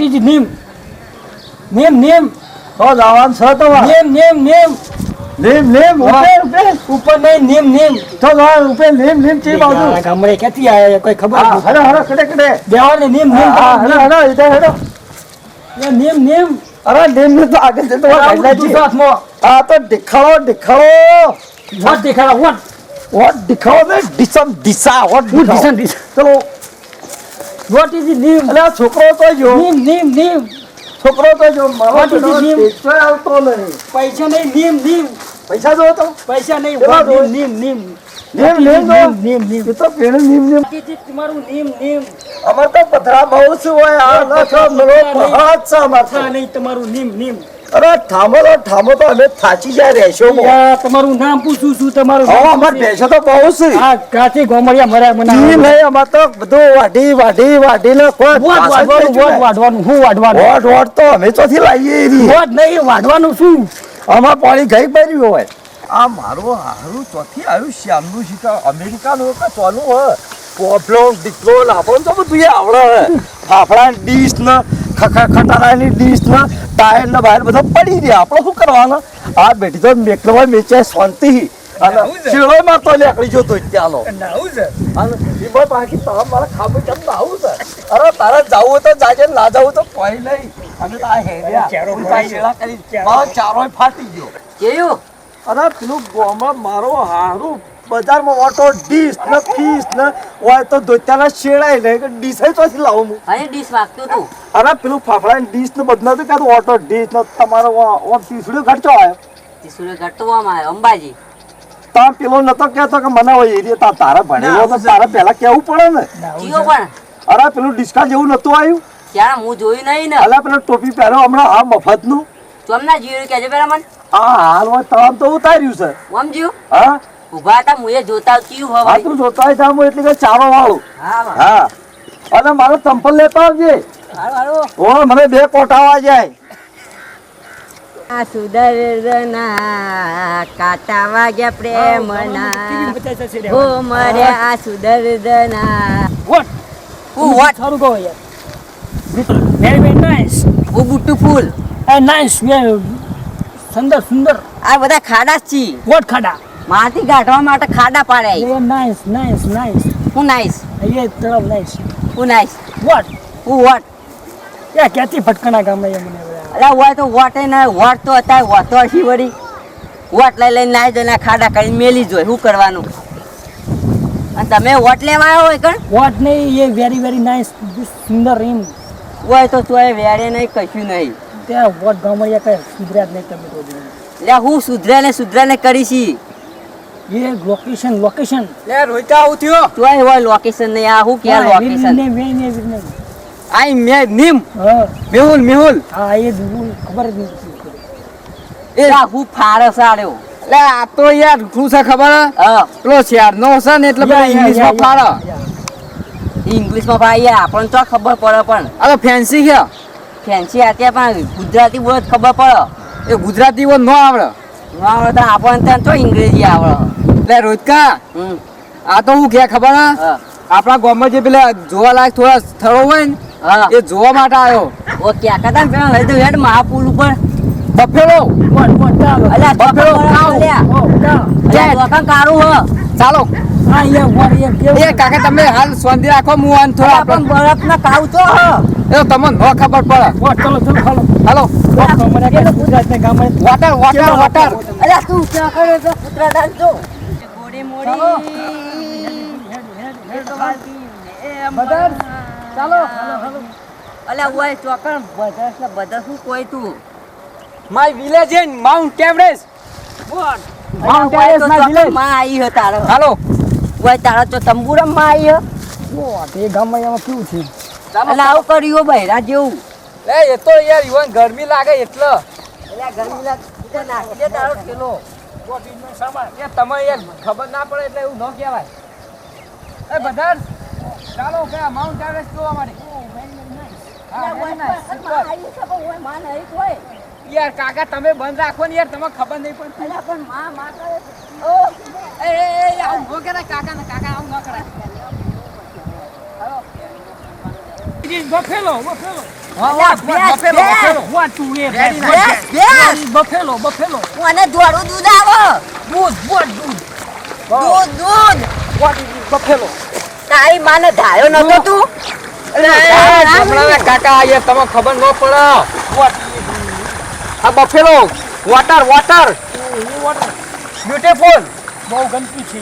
Is name. નેમ નેમ. તો જવાનું છે તો. નેમ નેમ નેમ. લીમ લીમ ઉપર ઉપર ઉપર નહીં નેમ નેમ. તો જવાનું ઉપર લીમ લીમ ચી બાજુ ગામડે ક્યાંથી આયા કોઈ ખબર હા હડો હડો કડે કડે દેવાને નેમ નેમ. હા હડો હડો ઇધર હડો. નેમ નેમ. અરે લીમ લીમ તો આગળ જતો આ તો દેખાડો દેખાડો. વોટ દેખાડા વોટ વોટ દેખાડો ને ડિસમ દિશા વોટ દિશા ચલો વોટ ઇઝ નેમ અલે છોકરો તો જો નેમ નેમ નેમ છોકરો તો જો મારો What બેટો his આવતો નહીં પૈસા નહીં નેમ નેમ પૈસા જો તો પૈસા નહીં વોટ? નેમ નેમ નેમ નેમ નેમ નેમ તો પેણ નીમ નીમ તમારું નેમ નેમ અમાર તો પથરા બહુ શું હોય આ ન છો મરો પહાડ છે માથા તો. નહીં તમારું નેમ નેમ અરે થામો તો થામો તો અમે થાચી જાય રહેશો તમારું નામ પૂછું છું તમારું હા અમાર શું તો બહુ છે. હા કાચી ગોમડિયા મર્યા મને ઈ નહીં અમાર તો બધું વાઢી વાઢી વાઢીને કોઈ વોટ વાઢવાનું વોટ વાઢવાનું હું વાઢવાનું? વોટ વોટ તો અમે ચોથી લાવીએ એરી વોટ નહીં વાઢવાનું શું? અમાર પાણી ગઈ પડ્યું હોય. આ મારું હારું ચોથી આવ્યું શ્યામનું શીખા અમેરિકાનું કા ચાલુ હોય? પોપલો ડિપ્લો લાપો તો બધું આવડે. ફાફડા ડીશ ને ખટારાની ડીશ ટાયરના બહાર બધા પડી રહ્યા. આપણે શું કરવાનું? આ બેઠી તો મેકલવા મેચાય શાંતિ અને શેળો માં તો લેકડી જોતો બાકી તારા મારા ખાબુ કેમ ના આવું છે? અરે તારે જાવું તો જાજે ના જાવું તો કોઈ નહીં. અમે આ હેર્યા ચારો ફાટી શેળા કરી મારો ચારોય ફાટી ગયો. કેયું? અરે પેલું ગોમાં મારો હારું બજારમાં ઓટો ડીશ ને ફીસ ને હોય તો ધોત્યાના શેડાય ને કે ડીશ પછી લાવું હું. અરે ડીશ વાગતું તું અરે પેલું ફાફડા ને ડીશ ને બધું નથી કાઢું ઓટો ડીશ ને તમારો ઓમ તીસડ્યો ઘટતો આવ્યો ત્રીસુરે ઘટવામાં આવ્યો અંબાજી. તા પેલો નતો કહેતો કે મને હોય એરિયા તા તારે ભણેલો તો તારે પહેલા કેવું પડે ને? જીઓ પણ? અરે પેલું ડિસ્કા જેવું નતું આવ્યું? ક્યાં હું જોયું નહીં ને. અલા પેલો ટોપી પહેરો હમણાં આ મફતનું. ચોમના જીવ્યું કેજો પેલા મને? આ હાલ હોય તળાવ તો ઉતાર્યું છે. ઓમ જીવ હા? ઊભા હતા મુએ જોતા ચીયું હા તું જોતા હોય હું એટલે કે ચારો વાળું. હા હા. અને મારો ચંપલ લેતો આવજે. હારું, હારું. ઓ મને બે કોટાવા જાય. આ સુદર્શના કાંટા વાગ્યા પ્રેમના. હો મરે આ સુદર્શના વોટ હું વોટ સારું કહો યાર વેરી વેરી નાઇસ હું બુટ્ટુ ફૂલ એ નાઇસ સુંદર સુંદર. આ બધા ખાડા છે છી વોટ ખાડા? માટી ગાઢવા માટે ખાડા પાડ્યા એ નાઇસ નાઇસ નાઇસ હું નાઈસ એ તરફ નાઇસ હું નાઈસ વોટ હું વોટ એ ક્યાંથી ભટકણા ગામે એ મને અલા હોય તો વોટ ના વોટ તો અત્યારે તો હશી વળી વોટ લઈ લઈને નાઈ જોઈને ને ખાડા કરીને મેલી જોઈ શું કરવાનું? અને તમે વોટ લેવા આવ્યો હોય કણ? વોટ નહીં એ વેરી વેરી નાઇસ સુંદર રીમ હોય તો તું એ વેડે નહીં કશું નહીં. ત્યાં વોટ ગામડિયા કઈ સુધર્યા જ નહીં તમે તો લે હું સુધરે ને સુધરે ને કરીશી. એ લોકેશન લોકેશન લે રોઈકા આવું થયો? તોય હોય લોકેશન નહીં આ હું ક્યાં લોકેશન આઈ મે નીમ. મેહુલ મેહુલ. હા એ હું ખબર જ નથી. એ હું લે આ તો યાર શું છે ખબર? હા. પેલો શેર નો છે ને એટલે ઇંગ્લિશમાં ફાડો. ઇંગ્લિશમાં ભાઈ આપણને તો ખબર પડે પણ. અરે ફેન્સી છે. ફેન્સી અત્યારે પણ ગુજરાતી બોલ ખબર પડે. એ ગુજરાતી બોલ નો આવડે. ન તો આપણને ત્યાં તો અંગ્રેજી આવડે લે રોજકા આ તો હું કે ખબર હા? આપણા ગામમાં જે પેલા જોવાલાયક થોડા સ્થળો હોય ને એ જોવા માટે આવ્યો. ઓ ક્યાં કદા પેલા લઈ દઉં હેડ મહાપુલ ઉપર. બફેલો. બફેલો કારું હ. ચાલો. કાકા તમે હાલ સોંધી રાખો હું થોડા બરફ ના કાવ તો હ. એ તો તમને ન ખબર પડે. ચલો ચાલો હાલો. હાલો. ગુજરાત ને ગામ વાટર વાટર વાટર. અલ્યા તું ક્યાં કરે તો કૂતરા ડાલ જો ગોડી બધા ચાલો. હાલો હાલો. અલ્યા ઓય ચોકણ બધાસ ને બધા શું કોઈ તું? My village in Mount Everest what Mount Everest my વિલેજમાં આવી હો તારો. હાલો. ઓય તારો તો તંબુરમમાં આવી હો. વોટ એ ગામડિયામાં કેવું છે અલ્યા કર્યો બહેરા જેવું. લે એ તો યાર ઈવન ગરમી લાગે એટલે. એટલે ગરમી લાગે. નાખી દે તારો ઠેલો એ તમે યાર ખબર ના પડે એટલે એવું ન કહેવાય. એ બધા ચાલો કે માઉન્ટ એવરેસ્ટ જોવા માટે. યાર કાકા તમે બંધ રાખો ને યાર તમને ખબર નહીં પડતી. એ આવું ન કરાય કાકા ને કાકા આવું ન કરાય. What is તારી માને ધાયો નતો તું? કાકા તમે ખબર ન પડે. આ બફેલો વોટર વોટર બ્યુટીફુલ બહુ ગંદકી છે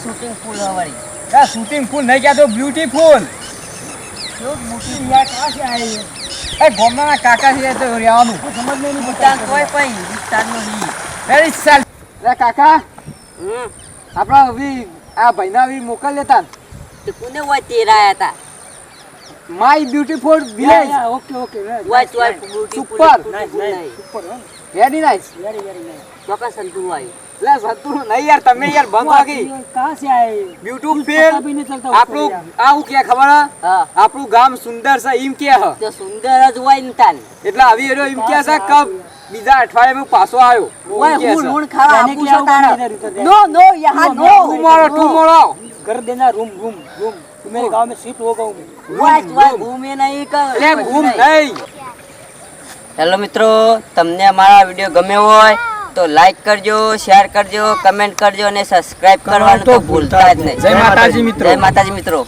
શૂટિંગ ફૂલ તો વળી. શૂટિંગ ફૂલ નહીં કહેતો બ્યુટીફુલ યાર કાં છે એ? ગોમના કાકા છે તો રહેવાનું સમજ નહીં કોઈ પણ હિન્દુસ્તાનનો નહીં. વેરી સેલ રે કાકા હમ. આપણા હવે આ ભાઈના હવે મોકલ લેતા તે કોને ઓય તેરાયા હતા my beautiful village okay okay right, ઓય right, ચોય right. beautiful Super. beautiful Nice, નહીં. nice. Super, huh? Very nice Very, very nice. ચોક્કસ સંતું આવ્યું. લે સતુ નહીં યાર તમે યાર બંધ What વાગી is- कहाँ से आए ये? બ્યુટીફુલ पता भी नहीं चलता उसको આપણું यार। આ હું કે ખબર હે? હા આપણું ગામ સુંદર છે એમ કે હ તો સુંદર જ હોય ને તાન એટલે આવી એરો એમ કે છે કે બીજા અઠવાડિયે પાછો આવ્યો ઓય એમ કે હું છે. લૂણ ખાવા जाने આપું के लिए છું તારા. इधर उधर जाए। નો નો યહાં No, no no, tomorrow tomorrow कर देना रूम रूम रूम तू मेरे गांव में शिफ्ट हो गया हूँ ઓય ઓય ઘૂમે નહીં હેલો મિત્રો તમને અમારા વીડિયો ગમ્યો હોય તો લાઈક કરજો શેર કરજો કમેન્ટ કરજો અને સબસ્ક્રાઇબ કરવાનું તો ભૂલતા જ નહીં. જય માતાજી મિત્રો. જય માતાજી મિત્રો.